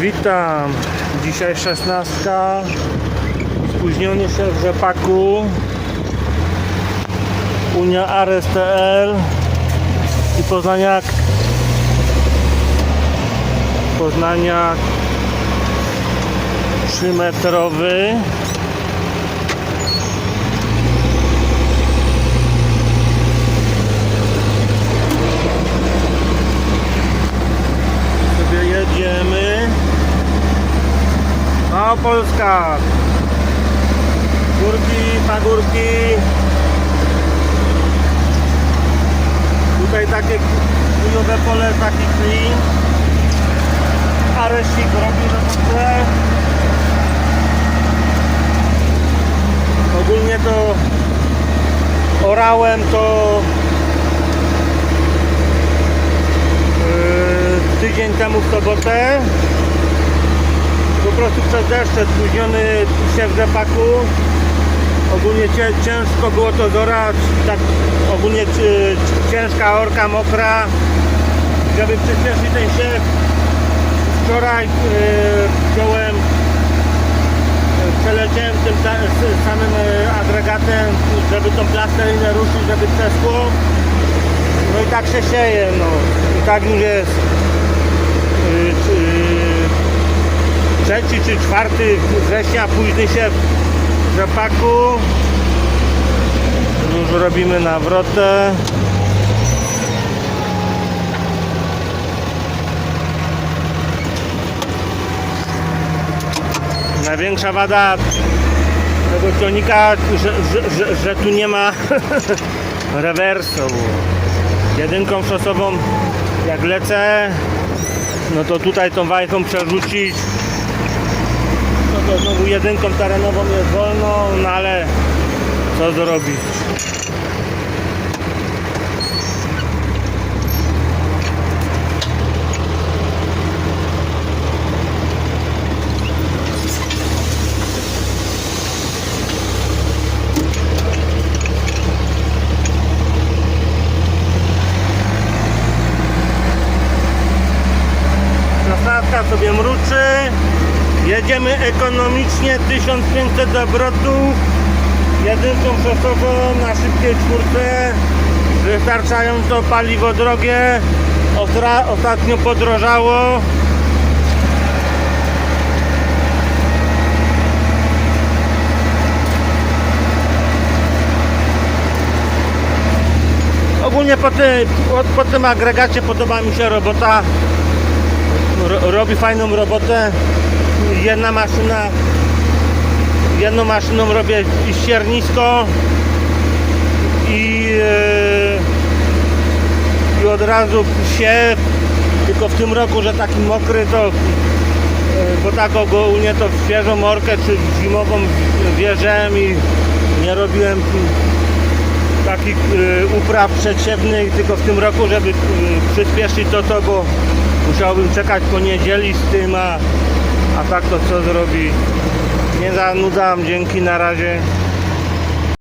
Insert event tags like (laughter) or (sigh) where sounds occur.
Witam. Dzisiaj 16. Spóźniony w rzepaku. Unia Ares TL i Poznaniak. Poznaniak 3 metrowy. sobie jedziemy. Małopolska. Górki, pagórki. Tutaj takie kujowe pole, taki klin. Aresik robi robotę. Ogólnie to orałem to Yy, tydzień temu w sobotę. Prostu przez deszcze spóźniony się w rzepaku. Ogólnie cię, ciężko było to zorać, tak ogólnie ci- ciężka orka, mokra. Żeby przyspieszyć ten siew, wczoraj yy, wziąłem, yy, przeleciałem tym samym yy, agregatem, żeby tą plasterinę ruszyć, żeby przeszło. No i tak się sieje, no. I tak już jest yy, czy- trzeci czy czwarty września, późny się w rzepaku. Już robimy nawrotę. Największa wada tego ciągnika, że, że, że, że tu nie ma (laughs) rewersu. Jedynką szosową jak lecę, no to tutaj tą wajchą przerzucić. To znowu jedynką terenową jest wolno, no ale co zrobić? Szesnastka sobie mruczy. Jedziemy ekonomicznie 1500 obrotów. Jedynką szosową na szybkiej czwórce. Wystarczająco paliwo drogie. Ostra, ostatnio podrożało. Ogólnie po, po, po tym agregacie podoba mi się robota ro, robi fajną robotę. Jedna maszyna, jedną maszyną robię ściernisko i, e, i od razu siew. Tylko w tym roku, że taki mokry, to e, bo tak ogólnie to w świeżą morkę czy zimową wjeżdżałem i nie robiłem takich e, upraw przedsiewnych, tylko w tym roku, żeby przyspieszyć to, to bo musiałbym czekać po niedzieli z tym, a, a tak to co zrobić? Nie zanudzam, dzięki, na razie.